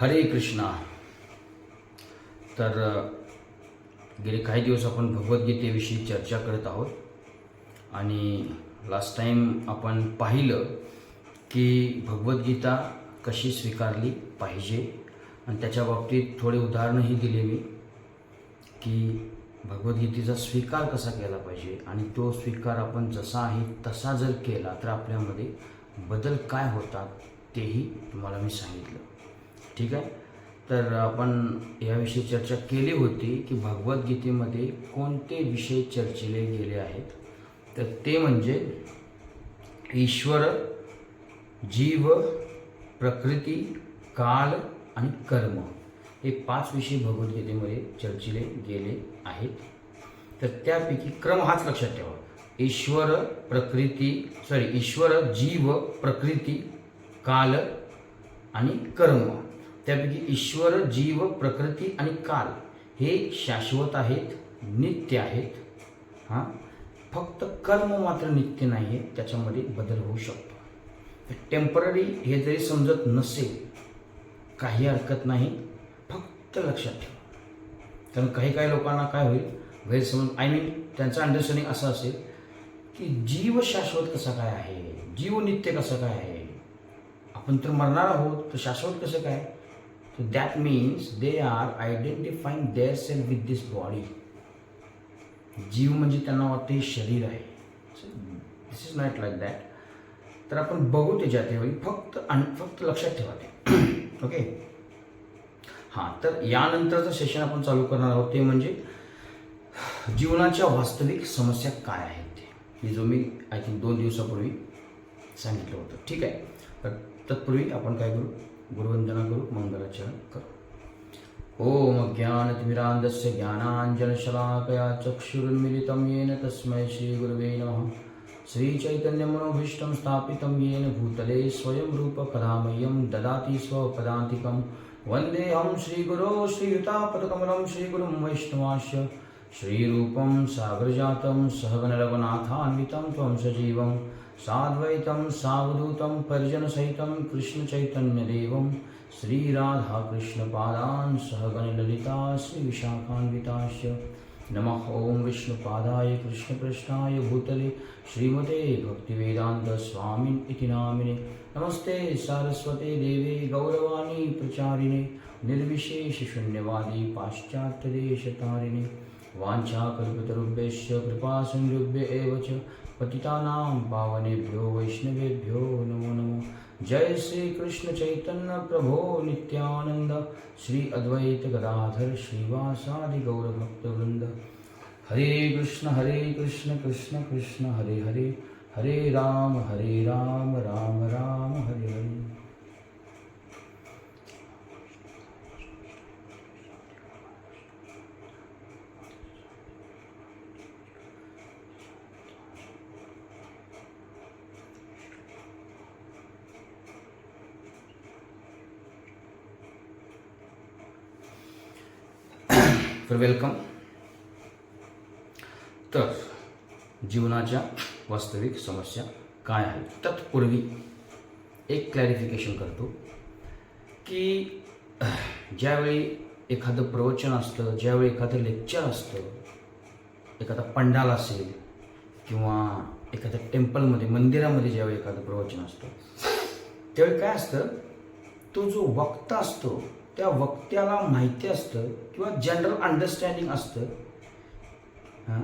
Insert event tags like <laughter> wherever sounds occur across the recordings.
हरे कृष्णा. तर गेले काही दिवस आपण भगवद्गीतेविषयी चर्चा करत आहोत. आणि लास्ट टाईम आपण पाहिलं की भगवद्गीता कशी स्वीकारली पाहिजे. आणि त्याच्या बाबतीत थोडे उदाहरणंही दिले मी की भगवद्गीतेचा स्वीकार कसा केला पाहिजे. आणि तो स्वीकार आपण जसा आहे तसा जर केला तर आपल्यामध्ये बदल काय होतात तेही तुम्हाला मी सांगितलं. ठीक आहे? तर आपण याविषयी चर्चा केली होती की भगवद्गीतेमध्ये कोणते विषय चर्चिले गेले आहेत? तर ते म्हणजे ईश्वर जीव प्रकृती काल आणि कर्म हे पाच विषय भगवद्गीतेमध्ये चर्चिले गेले आहेत. तर त्यापैकी क्रम हाच लक्षात ठेवा. ईश्वर प्रकृती सॉरी ईश्वर जीव प्रकृती काल आणि कर्म. त्यापैकी ईश्वर जीव प्रकृती आणि काल हे शाश्वत आहेत नित्य आहेत. हां? फक्त कर्म मात्र नित्य नाही आहे त्याच्यामध्ये बदल होऊ शकतो. टेंपररी हे जरी समजत नसेल काही हरकत नाही फक्त लक्षात ठेवा. कारण काही काही लोकांना काय होईल गैरसमज आय मीन त्यांचं अंडरस्टँडिंग असं असेल की जीव शाश्वत कसा काय आहे? जीव नित्य कसं काय आहे? आपण तर मरणार आहोत तर शाश्वत कसं काय? तर that means they are identifying their self with this body जीव म्हणजे त्यांना वाटतं हे शरीर आहे. This is not like that तर आपण बघू त्याच्या त्यावेळी फक्त फक्त लक्षात ठेवा ते. <clears throat> ओके हां तर यानंतरचं सेशन आपण चालू करणार आहोत ते म्हणजे जीवनाच्या वास्तविक समस्या काय आहेत ते. हे जो मी आय थिंक दोन दिवसापूर्वी सांगितलं होतं. ठीक आहे? तर तत्पूर्वी आपण काय करू? गुरुवंदना करू मंगलाचरण करू। ओम ज्ञानतिमिरान्धस्य ज्ञानाञ्जनशलाकया चक्षुरुन्मिलितं येन तस्मै श्रीगुरवे नमः। श्रीचैतन्यमनोभीष्टं स्थापितं येन भूतले स्वयं रूपकलामयं ददाति स्वपदान्तिकं। वन्देऽहं श्रीगुरो श्रीयुतापदकमलं श्रीगुरुं वैष्णवास्य श्रीरूपं सागरजातं सहगणरघुनाथान्वितं त्वं सजीवं साद्वैतं सावधूतं परिजनसहितं कृष्णचैतन्यदेवं श्रीराधाकृष्णपादान् सहगणललिता श्रीविशाखान्विताश्च नमः। ॐ विष्णुपादाय कृष्णपृष्ठाय भूतले श्रीमते भक्तिवेदान्तस्वामिन् इति नामिने। नमस्ते सारस्वते देवे गौरवाणी प्रचारिणे निर्विशेषशून्यवादी पाश्चात्यदेशतारिणे वाञ्छाकल्पतरुभ्यश्च कृपासंयुभ्य एव च पतितानां पावनेभ्यो वैष्णवेभ्यो नमो नमो। जय श्री कृष्ण चैतन्य प्रभो नित्यानंद श्री अद्वैत गदाधर श्रीवासादि गौरभक्तवृंद हरे कृष्ण हरे कृष्ण कृष्ण कृष्ण हरे हरे। हरे राम हरे राम राम राम हरे हरे। तर वेलकम तर जीवनाच्या वास्तविक समस्या काय आहेत? तत्पूर्वी एक क्लॅरिफिकेशन करतो की ज्यावेळी एखादं प्रवचन असतं ज्यावेळी एखादं लेक्चर असतं एखादा पंडाल असेल किंवा एखाद्या टेम्पलमध्ये मंदिरामध्ये ज्यावेळी एखादं प्रवचन असतं त्यावेळी काय असतं? तो जो वक्ता असतो त्या वक्त्याला माहिती असतं किंवा जनरल अंडरस्टँडिंग असतं हां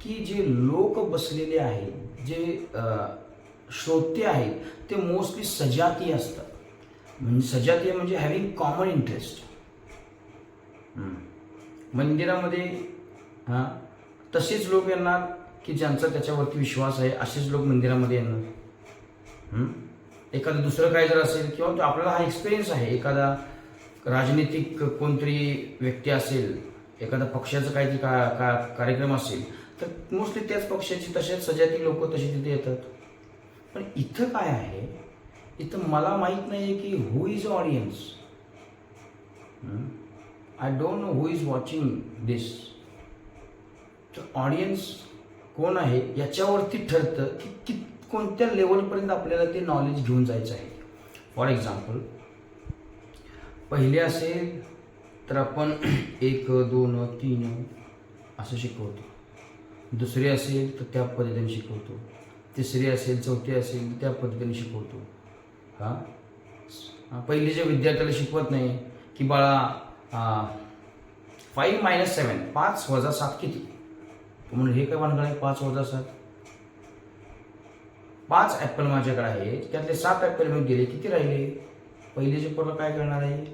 की जे लोक बसलेले आहेत जे श्रोते आहेत ते मोस्टली सजातीय असतात. म्हणजे सजातीय म्हणजे हॅव्हिंग कॉमन इंटरेस्ट मंदिरामध्ये हां तसेच लोक येणार की ज्यांचा त्याच्यावरती विश्वास आहे असेच लोक मंदिरामध्ये येणार. एखादं दुसरं काय जर असेल किंवा तो आपल्याला हा एक्सपिरियन्स आहे एखादा राजनीतिक कोणतरी व्यक्ती असेल एखादा पक्षाचं काहीतरी का, का कार्यक्रम असेल तर मोस्टली त्याच पक्षाची तसेच सजाती लोक तशी तिथे येतात. पण इथं काय आहे? इथं मला माहीत नाही आहे की who is audience I don't know who is watching this तर ऑडियन्स कोण आहे याच्यावरती ठरतं की कित कोणत्या लेवलपर्यंत आपल्याला ते नॉलेज घेऊन जायचं आहे. फॉर एक्झाम्पल पहिले असेल तर आपण <clears throat> एक दोन तीन असं शिकवतो. दुसरी असेल तर त्या पद्धतीने शिकवतो. तिसरी असेल चौथी असेल तर त्या पद्धतीने शिकवतो. हां? पहिले जे विद्यार्थ्याला शिकवत नाही की बाळा फाईव्ह मायनस सेवन पाच वजा सात किती? म्हणून हे काय भानगड आहे पाच वजा सात. पाच ॲपल माझ्याकडे आहेत त्यातले सात ॲपल मी दिले किती राहिले? पहिलेचे पोरला काय करणार आहे?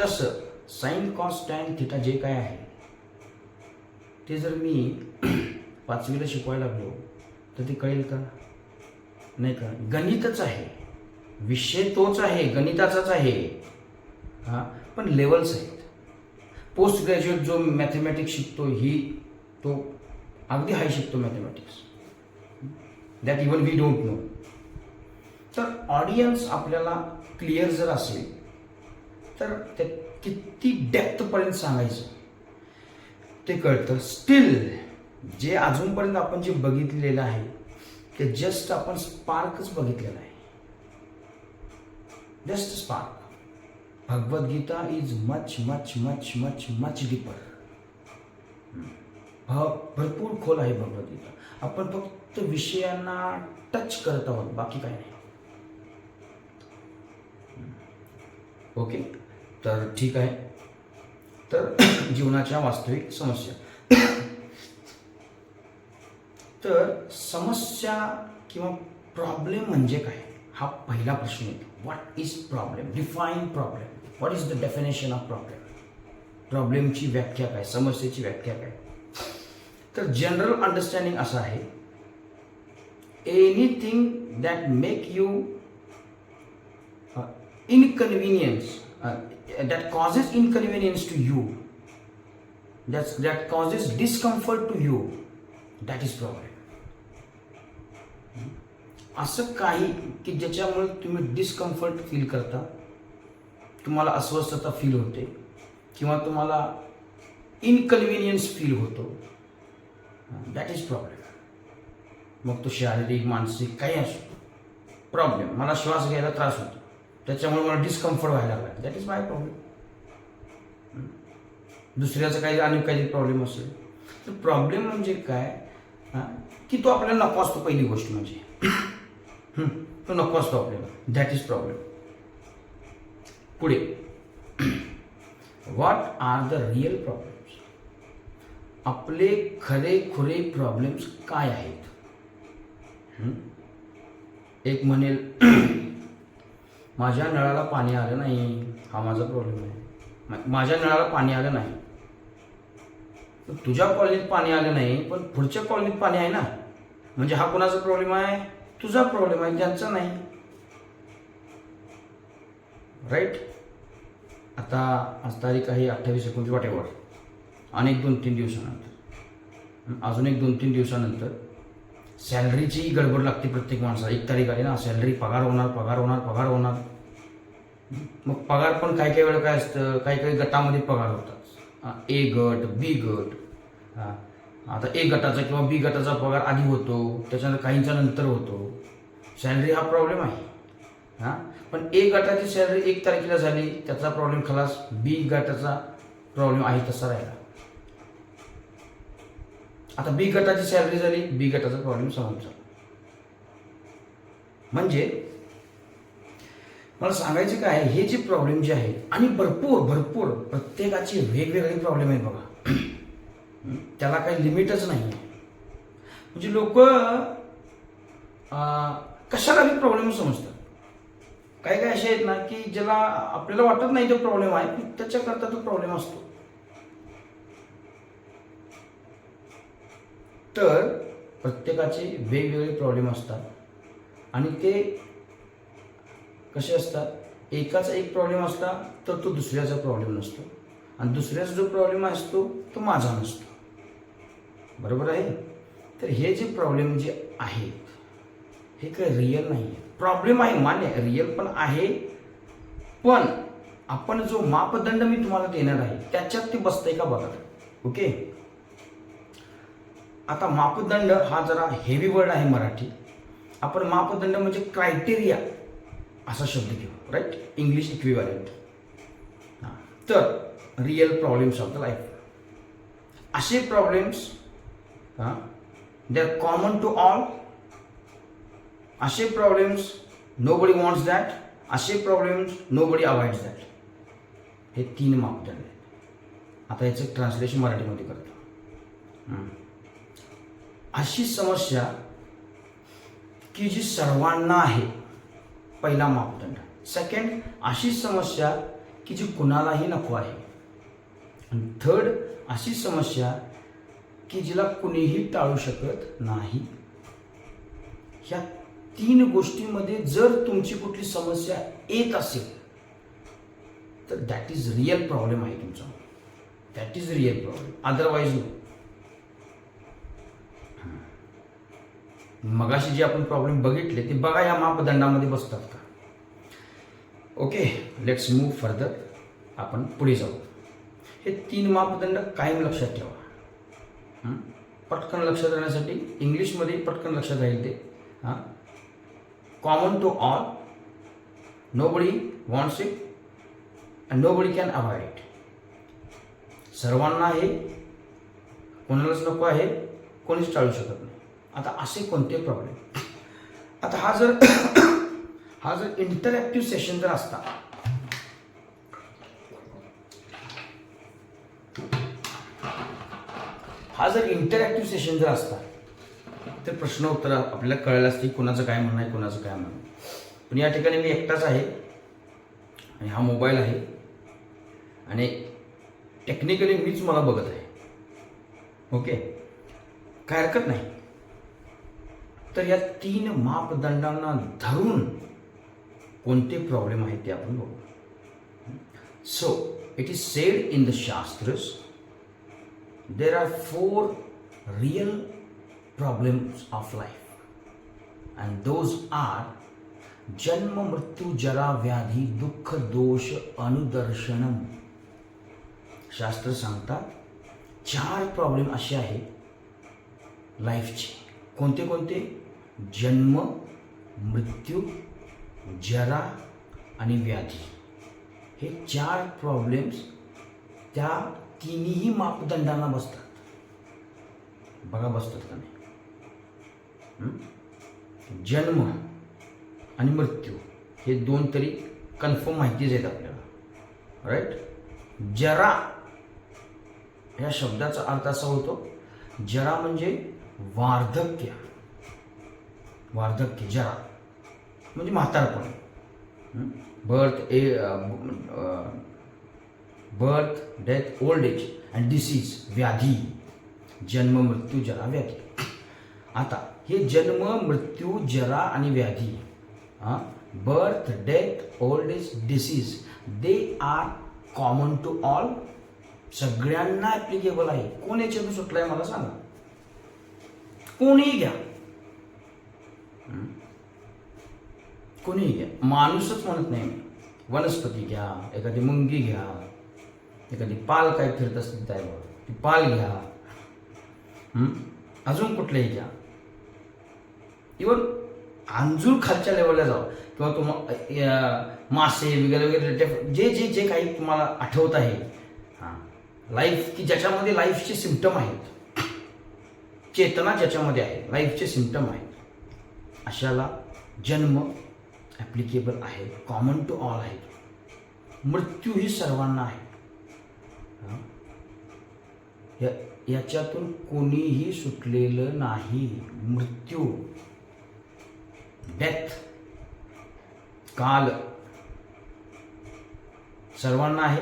तसं साईन कॉस टॅन थिटा जे काय आहे ते जर मी <clears throat> पाचवीला शिकवायला लागलो तर ते कळेल का? नाही का? गणितच आहे. विषय तोच आहे गणिताचाच आहे. हां? पण लेवल्स आहेत. पोस्ट ग्रॅज्युएट जो मॅथमॅटिक्स शिकतो ही तो अगदी हाय शिकतो mathematics that even we don't know तर ऑडियन्स आपल्याला क्लिअर जर असेल तर ते किती डेप्थपर्यंत सांगायचं? ते कळतं. स्टील जे अजूनपर्यंत आपण जे बघितलेलं आहे ते जस्ट आपण स्पार्कच बघितलेलं आहे. Just spark Bhagavad Gita is much much much much much deeper भरपूर खोल आहे भगवद्गीता. आपण फक्त विषयांना टच करत आहोत बाकी काही नाही. ओके? तर ठीक आहे. तर <clears throat> जीवनाच्या वास्तविक समस्या. <clears throat> तर समस्या किंवा प्रॉब्लेम म्हणजे काय? हा पहिला प्रश्न येतो. What is problem define problem what is the definition of problem प्रॉब्लेमची व्याख्या काय? समस्येची व्याख्या काय? तर जनरल अंडरस्टँडिंग असं आहे. Anything that make you inconvenience uh, that causes inconvenience to you. That's that causes discomfort to you. That is problem. Hmm? असं काही की ज्याच्यामुळे तुम्ही डिस्कम्फर्ट फील करता तुम्हाला अस्वस्थता फील होते किंवा तुम्हाला इनकन्व्हिनियन्स फील होतो दॅट इज प्रॉब्लेम मग तो शारीरिक मानसिक काही असो. प्रॉब्लेम मला श्वास घ्यायला त्रास होतो. त्याच्यामुळे मला डिस्कम्फर्ट व्हायला लागला. दॅट इज माय प्रॉब्लेम दुसऱ्याचं काही आणि काही प्रॉब्लेम असेल. तर प्रॉब्लेम म्हणजे काय? की तो आपल्याला नको असतो पहिली गोष्ट म्हणजे. तो नको असतो आपल्याला. दॅट इज प्रॉब्लेम पुढे. What are the real problems आपले खरे खुरे प्रॉब्लेम्स काय आहेत? एक म्हणेल माझ्या नळाला पाणी आलं नाही. हा माझा प्रॉब्लेम आहे. माझ्या नळाला पाणी आलं नाही. तर तुझ्या कॉलनीत पाणी आलं नाही पण पुढच्या कॉलनीत पाणी आहे ना. म्हणजे हा कोणाचा प्रॉब्लेम आहे? तुझा प्रॉब्लेम आहे त्यांचा नाही. राईट आता आज तारीख आहे अठ्ठावीस एकोणतीस वाटेवर आणि एक दोन तीन दिवसानंतर. अजून एक दोन तीन दिवसानंतर. सॅलरीचीही गडबड लागते प्रत्येक माणसाला. एक तारीख आली ना सॅलरी पगार होणार पगार होणार पगार होणार. मग पगार पण काही काही वेळा काय असतं काही काही गटामध्ये पगार होतात. ए गट बी गट. हां आता ए गटाचा किंवा बी गटाचा पगार आधी होतो त्याच्यानंतर काहींच्या नंतर होतो. सॅलरी हा प्रॉब्लेम आहे. हां पण ए गटाची सॅलरी एक तारखेला झाली त्याचा प्रॉब्लेम खलास बी गटाचा प्रॉब्लेम आहे तसा राहिला. आता बी गटाची सॅलरी झाली. बी गटाचा प्रॉब्लेम सॉल्व्ह झाला म्हणजे मला सांगायचं काय हे जे प्रॉब्लेम जे आहे आणि भरपूर भरपूर प्रत्येकाचे वेगवेगळे प्रॉब्लेम आहेत बघा. <clears throat> त्याला काही लिमिटच नाही आहे म्हणजे लोक कशाला बी प्रॉब्लेम समजतात? काही काही असे आहेत ना की ज्याला आपल्याला वाटत नाही तो प्रॉब्लेम आहे त्याच्याकरता तो प्रॉब्लेम असतो. तर प्रत्येकाचे वेगवेगळे प्रॉब्लेम असतात. आणि ते कसे असतात? एकाचा एक प्रॉब्लेम असला तर तो दुसऱ्याचा प्रॉब्लेम नसतो. आणि दुसऱ्याचा जो प्रॉब्लेम असतो तो माझा नसतो. बरोबर आहे? तर हे जे प्रॉब्लेम जे आहेत हे काही रिअल नाही आहे प्रॉब्लेम आहे. मान्य रिअल पण आहे. पण आपण जो मापदंड मी तुम्हाला देणार आहे त्याच्यात ते बसतंय का बघा. ओके आता मापदंड हा जरा हेवी वर्ड आहे मराठी. आपण मापदंड म्हणजे क्रायटेरिया असा शब्द घेऊ राईट इंग्लिश इक्विवॅलेंट हां. तर real problems of the life असे प्रॉब्लेम्स हां they are common to all असे problems nobody wants that असे problems nobody avoids that हे तीन मापदंड आहेत. आता याचं ट्रान्सलेशन मराठीमध्ये करतो. अशी समस्या की जी सर्वांना आहे. पहिला मापदंड. सेकंड अशी समस्या की जी कुणालाही नको आहे. आणि थर्ड अशी समस्या की जिला कुणीही टाळू शकत नाही. ह्या तीन गोष्टीमध्ये जर तुमची कुठली समस्या येत असेल तर दॅट इज रिअल प्रॉब्लेम आहे तुमचा. That is real problem otherwise no मगाशी जे आपण प्रॉब्लेम बघितले ते बघा या मापदंडामध्ये बसतात का? ओके लेट्स मूव फर्दर आपण पुढे जाऊ. हे तीन मापदंड कायम लक्षात ठेवा. पटकन लक्षात राहण्यासाठी इंग्लिशमध्ये पटकन लक्षात राहील ते. हां? Common to all nobody wants it and nobody can avoid it सर्वांना आहे कोणालाच नको आहे कोणीच टाळू शकत नाही. आता असे कोणते प्रॉब्लेम आता हा जर हा जर इंटरॅक्टिव्ह सेशन जर असता हा जर इंटरॅक्टिव्ह सेशन जर असता तर प्रश्न उत्तर आपल्याला कळलं असते कोणाचं काय म्हणणं आहे कोणाचं काय म्हणणं आहे. पण या ठिकाणी मी एकटाच आहे आणि हा मोबाईल आहे आणि टेक्निकली मीच मला बघत आहे. ओके काय हरकत नाही. तर या तीन मापदंडांना धरून कोणते प्रॉब्लेम आहेत ते आपण बघू. So it is said in the shastras there are four real problems of life and those are जन्म मृत्यू जरा व्याधी दुःख दोष अनुदर्शनम शास्त्र सांगतात चार प्रॉब्लेम असे आहेत लाईफचे कोणते कोणते जन्म मृत्यू जरा आणि व्याधी. हे चार प्रॉब्लेम्स त्या तिन्ही मापदंडांना बसतात. बघा बसतात का नाही? जन्म आणि मृत्यू हे दोन तरी कन्फर्म माहितीच आहेत आपल्याला. राईट जरा या शब्दाचा अर्थ असा होतो जरा म्हणजे वार्धक्य. वार्धक्य जरा म्हणजे म्हातारपण. Birth a birth death old age and disease व्याधी जन्म मृत्यू जरा व्याधी. आता हे जन्म मृत्यू जरा आणि व्याधी birth death old age disease they are common to all सगळ्यांना ॲप्लिकेबल आहे. कोण याच्यातून सुटलं आहे मला सांगा? कोणीही घ्या हं? कोणीही घ्या माणूसच म्हणत नाही वनस्पती घ्या एखादी मुंगी घ्या एखादी पाल काय फिरत असतील त्यावर ती पाल घ्या अजून कुठलेही घ्या इवन अंजूर खालच्या लेवलला जाऊ किंवा तुम्हाला मासे वगैरे वगैरे जे जे जे काही तुम्हाला आठवत आहे हां लाईफ की ज्याच्यामध्ये लाईफचे सिमटम आहेत चेतना ज्याच्यामध्ये आहे लाईफचे सिमटम आहेत अशाला जन्म ॲप्लिकेबल आहे कॉमन टू ऑल आहे. मृत्यू ही सर्वांना आहे. याच्यातून कोणीही सुटलेलं नाही. मृत्यू डेथ काल. सर्वांना आहे.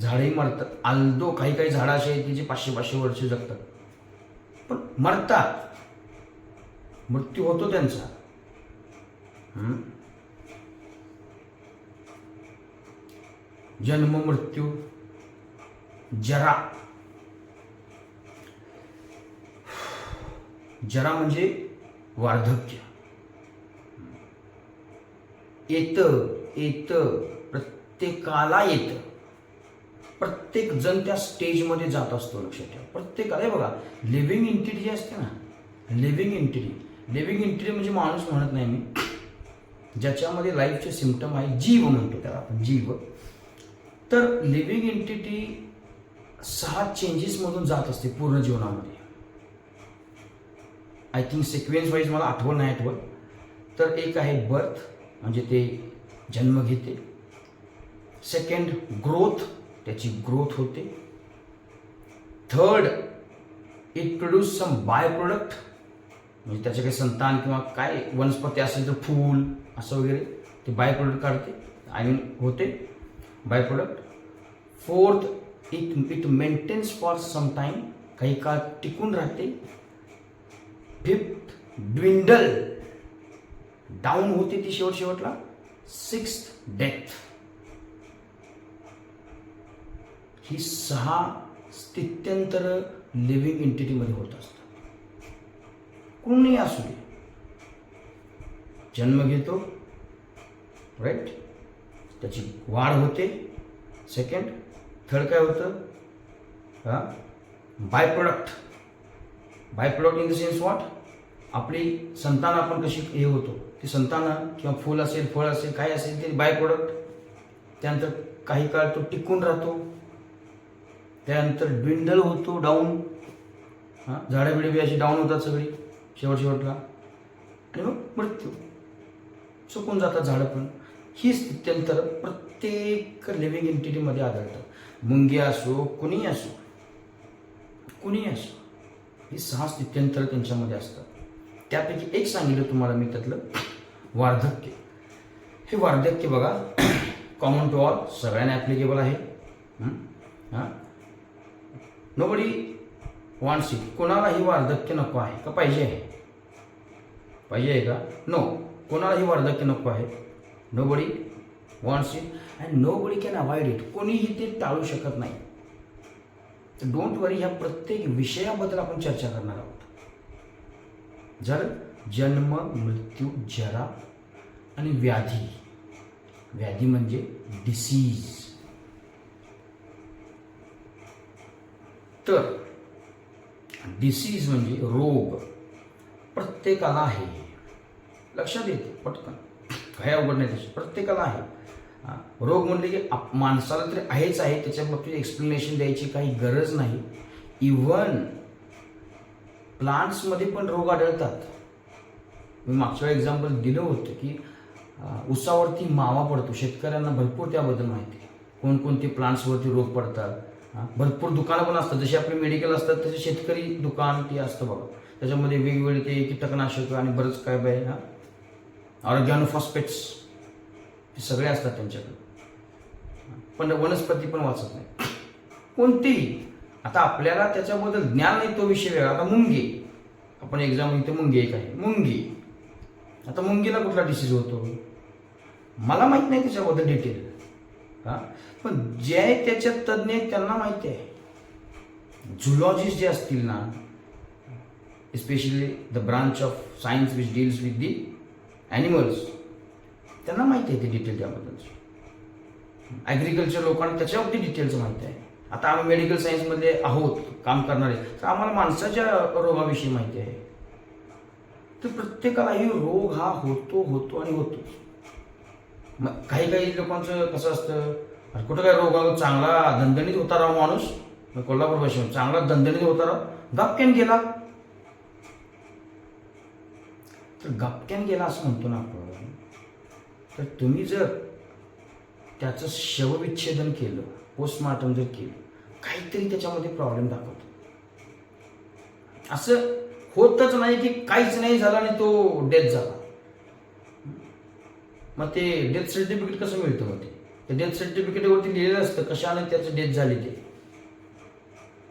झाडे मरतात आलदो काही काही झाडं अशी आहेत की जे पाचशे पाचशे वर्ष जगतात. पण मरतात. मृत्यू होतो त्यांचा. जन्म मृत्यू जरा. जरा म्हणजे वार्धक्य. येत येत प्रत्येकाला येतं. प्रत्येक जण त्या स्टेजमध्ये जात असतो लक्षात ठेवा. प्रत्येकाला बघा लिव्हिंग इंटिटी जी असते ना. लिव्हिंग इंटिटी लिव्हिंग इंटिटी म्हणजे माणूस म्हणत नाही मी. ज्याच्यामध्ये लाईफचे सिमटम आहे जीव म्हणतो त्याला आपण जीव. तर लिव्हिंग एंटिटी सहा चेंजेसमधून जात असते पूर्ण जीवनामध्ये. आय थिंक सिक्वेन्स वाईज मला आठवण नाही आठवत तर एक आहे बर्थ म्हणजे ते जन्म घेते. सेकंड ग्रोथ त्याची ग्रोथ होते. Third it produce some by product म्हणजे त्याचे काही संतान किंवा काय वनस्पती असेल तर फूल असं वगैरे ते बाय प्रोडक्ट काढते. आय मीन होते. By product fourth it it maintains for some time काही काळ टिकून राहते. फिफ्थ ड्विंडल डाऊन होते ती शेवट शेवटला. सिक्स डेथ ही सहा स्थित्यंतर लिव्हिंग एंटिटीमध्ये होत असतात. कोणी असू दे. जन्म घेतो राईट त्याची वाढ होते. सेकंड थर्ड काय होतं? हां? By product by product in the sense what आपली संतान आपण कशी हे होतो? ती संतानं किंवा फूल असेल फळ असेल काय असेल ते बाय प्रोडक्ट त्यानंतर काही काळ तो टिकून राहतो. त्यानंतर ड्विंडल होतो डाऊन हां? झाडं बिडे बी अशी डाऊन होतात सगळी शेवट शेवटला आणि मग मृत्यू. सुकून जातात झाडं पण. ही स्थित्यंतर प्रत्येक लिव्हिंग एंटिटीमध्ये आढळतं. मुंगी असो कुणी असो कुणी असो ही सहा स्थित्यंतर त्यांच्यामध्ये असतात. त्यापैकी एक सांगितलं तुम्हाला मी त्यातलं वार्धक्य. हे वार्धक्य बघा कॉमन टू ऑल सगळ्यांना ॲप्लिकेबल आहे. हां? नोबडी वॉन्ट्स इट कोणालाही वार्धक्य नको आहे. का पाहिजे आहे? पाहिजे आहे का? नो कोणालाही वार्धक्य नको आहे. Nobody wants it and nobody can avoid it कोणीही ते टाळू शकत नाही. तर डोंट वरी ह्या प्रत्येक विषयाबद्दल आपण चर्चा करणार आहोत. जर जन्म मृत्यू जरा आणि व्याधी. व्याधी म्हणजे डिसीज तर डिसीज म्हणजे रोग. प्रत्येकाला आहे. लक्षात येते पटकन. काही अवघड नाही त्याची प्रत्येकाला आहे. रोग म्हणले की आप- माणसाला तरी आहेच आहे त्याच्या बाबतीत एक्सप्लेनेशन द्यायची काही गरज नाही. इवन प्लांट्समध्ये पण रोग आढळतात. मी मागच्या एक्झाम्पल दिलं होतं की उसावरती मावा पडतो शेतकऱ्यांना भरपूर त्याबद्दल माहिती. कोणकोणते प्लांट्सवरती रोग पडतात भरपूर दुकानं पण असतात जसे आपले मेडिकल असतात तसे शेतकरी दुकान ते असतं बघा. त्याच्यामध्ये वेगवेगळे ते कीटकनाशक आणि बरंच काय बाय हां. ऑर्गॅनोफॉस्फेट्स हे सगळे असतात त्यांच्याकडे. पण वनस्पती पण वाचत नाही. कोणतीही. आता आपल्याला त्याच्याबद्दल ज्ञान नाही तो विषय वेगळा. आता मुंगी. आपण एक्झाम इथे मुंगी एक आहे. मुंगी. आता मुंगीला कुठला डिसीज होतो? मला माहीत नाही त्याच्याबद्दल डिटेल हां? पण जे आहे त्याच्यात तज्ज्ञ आहेत त्यांना माहिती आहे. झुलॉजिस्ट जे असतील ना specially the branch of science which deals with the animals त्यांना माहिती आहे ते डिटेल त्याबद्दलची ॲग्रिकल्चर लोकांना त्याच्यावरती डिटेल्स माहिती आहे. आता आम्ही मेडिकल सायन्समध्ये आहोत काम करणारे. तर आम्हाला माणसाच्या रोगाविषयी माहिती आहे. तर प्रत्येकालाही रोग हा होतो होतो आणि होतो. मग काही काही लोकांचं कसं असतं अरे कुठं काय रोग चांगला दणदणीत होता राव माणूस. मग कोल्हापूर भाषेत चांगला दणदणीत होता राव. गपक्यान गेला. तर गपक्यान गेला असं म्हणतो ना आपण. तर तुम्ही जर त्याचं शवविच्छेदन केलं पोस्टमार्टम जर केलं काहीतरी त्याच्यामध्ये प्रॉब्लेम दाखवतो. असं होतच नाही की काहीच नाही झालं आणि तो डेथ झाला. मग ते डेथ सर्टिफिकेट कसं मिळतं मग ते? डेथ सर्टिफिकेटवरती लिहिलेलं असतं कशाने त्याचं डेथ झाली ते.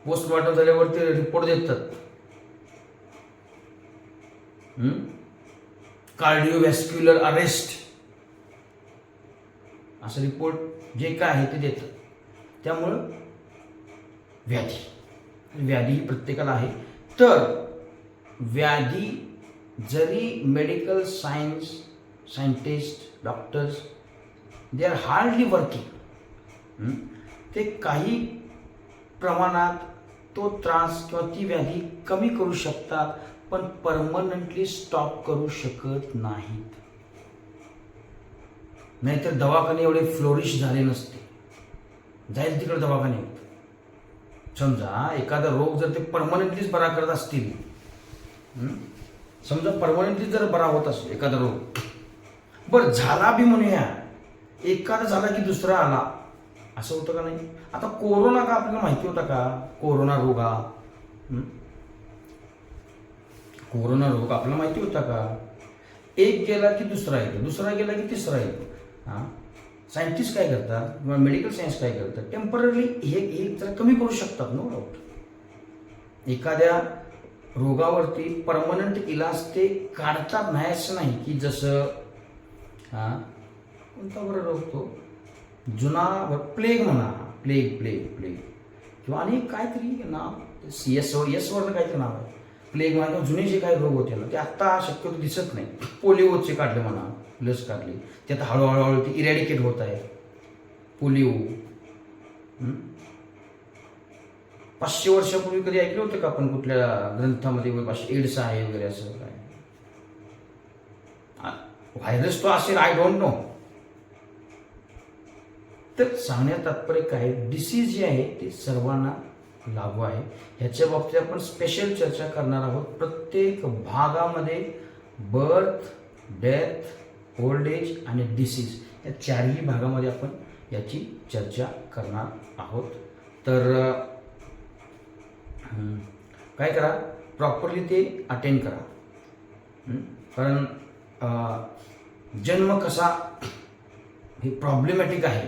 पोस्टमार्टम झाल्यावरती रिपोर्ट देतात. कार्डिओव्हॅस्क्युलर अरेस्ट. असं रिपोर्ट जे काय आहे ते देतात त्यामुळं व्याधी. व्याधी ही प्रत्येकाला आहे. तर व्याधी जरी medical science scientist doctors they are hardly working ते काही प्रमाणात तो त्रास किंवा ती व्याधी कमी करू शकतात. पण परमनंटली स्टॉप करू शकत नाहीत. नाहीतर दवाखाने एवढे फ्लोरिश झाले नसते. जाईल तिकडे दवाखाने. समजा एखादा रोग जर ते परमनंटलीच बरा करत असतील समजा परमनंटली जर बरा होत असेल एखादा रोग. बरं झाला बी म्हणूया एखादा झाला की दुसरा आला. असं होतं का नाही? आता कोरोना का आपल्याला माहिती होता का? कोरोना रोग. हा? कोरोना रोग आपल्याला माहिती होता का? एक गेला की दुसरा येतो दुसरा गेला की तिसरा येतो. हां? सायंटिस्ट काय करतात किंवा मेडिकल सायन्स काय करतात? टेंपररी हे एक तर कमी करू शकतात नो हो. डाऊट एखाद्या रोगावरती परमनंट इलाज ते काढतात नाही असं नाही की जसं हां? कोणता बरं रोग तो? जुना प्लेग म्हणा प्लेग प्लेग प्लेग किंवा आणि काहीतरी नाव सी एस ओ एसवरनं काहीतरी नाव आहे. प्लेग म्हणा किंवा जुने जे काही रोग होते ना ते आत्ता शक्यतो दिसत नाही. पोलिओचे काढले म्हणा लस काढली. ते आता हळूहळूहळू ते इरॅडिकेट होत आहे. पोलिओ. पाचशे वर्षापूर्वी कधी ऐकलं होतं का आपण कुठल्या ग्रंथामध्ये पाचशे एड्स आहे वगैरे असं काय? व्हायरस तो असेल आय डोंट नो तर सांगण्यात तात्पर्य काय? डिसीज जे आहे ते सर्वांना लागू आहे. ह्याच्या बाबतीत आपण स्पेशल चर्चा करणार आहोत. प्रत्येक भागामध्ये बर्थ डेथ ओल्ड एज आणि डिसीज या चारही भागामध्ये आपण याची चर्चा करणार आहोत. तर काय करा? प्रॉपरली ते अटेंड करा. कारण जन्म कसा हे प्रॉब्लेमॅटिक आहे.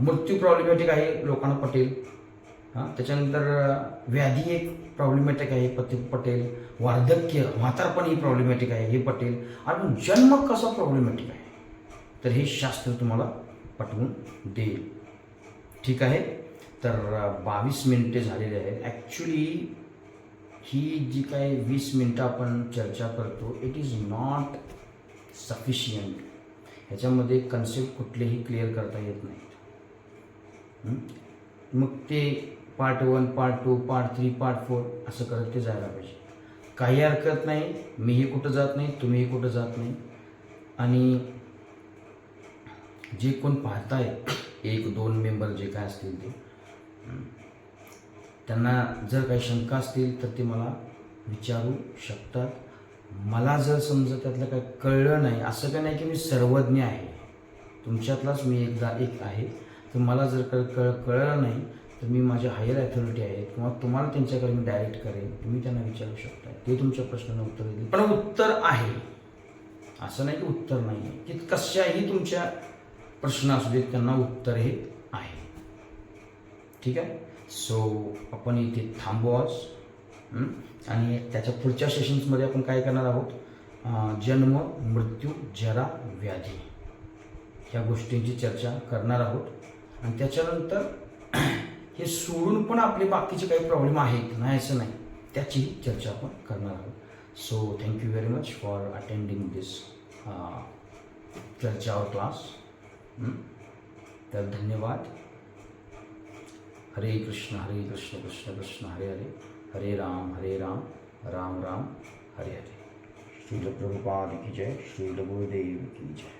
मृत्यू प्रॉब्लेमॅटिक आहे लोकांना पटेल. हां? त्याच्यानंतर व्याधी एक प्रॉब्लेमॅटिक आहे पते पटेल. वार्धक्य म्हातारपण ही प्रॉब्लेमॅटिक आहे हे पटेल. आणि जन्म कसा प्रॉब्लेमॅटिक आहे? तर हे शास्त्र तुम्हाला पटवून देईल. ठीक आहे? तर बावीस मिनिटे झालेले आहेत. ॲक्च्युली ही जी काय वीस मिनटं आपण चर्चा करतो इट इज नॉट सफिशियंट ह्याच्यामध्ये कन्सेप्ट कुठलेही क्लिअर करता येत नाहीत. मग ते part one part two part three part four असं करत ते जायला पाहिजे. काही हरकत नाही मीही कुठं जात नाही तुम्हीही कुठं जात नाही. आणि जे कोण पाहताय एक दोन मेंबर जे काय असतील ते त्यांना जर काही शंका असतील तर ते मला विचारू शकतात. मला जर समजा त्यातलं काही कळलं नाही असं काही नाही की मी सर्वज्ञ आहे. तुमच्यातलाच मी एकदा एक आहे. तर मला जर कळ कळ कळलं नाही तर मी माझ्या हायर अथॉरिटी आहेत किंवा तुम्हाला त्यांच्याकडे मी डायरेक्ट करेन तुम्ही त्यांना विचारू शकता ते तुमच्या प्रश्नांना उत्तर देतील. पण उत्तर आहे. असं नाही की उत्तर नाही आहे. की कशाही तुमच्या प्रश्न असू देत त्यांना उत्तर हे आहे. ठीक आहे? सो आपण इथे थांबू आज. आणि त्याच्या पुढच्या सेशन्समध्ये आपण काय करणार आहोत? जन्म मृत्यू जरा व्याधी. ह्या गोष्टींची चर्चा करणार आहोत. आणि त्याच्यानंतर हे सोडून पण आपले बाकीचे काही प्रॉब्लेम आहेत नाही असं नाही. त्याची चर्चा आपण करणार आहोत. So thank you very much for attending this चर्चा और क्लास तर धन्यवाद. हरे कृष्ण हरे कृष्ण कृष्ण कृष्ण हरे हरे. हरे राम हरे राम. राम राम हरे हरे. श्रील प्रभुपाद की जय श्री गुरुदेव की जय.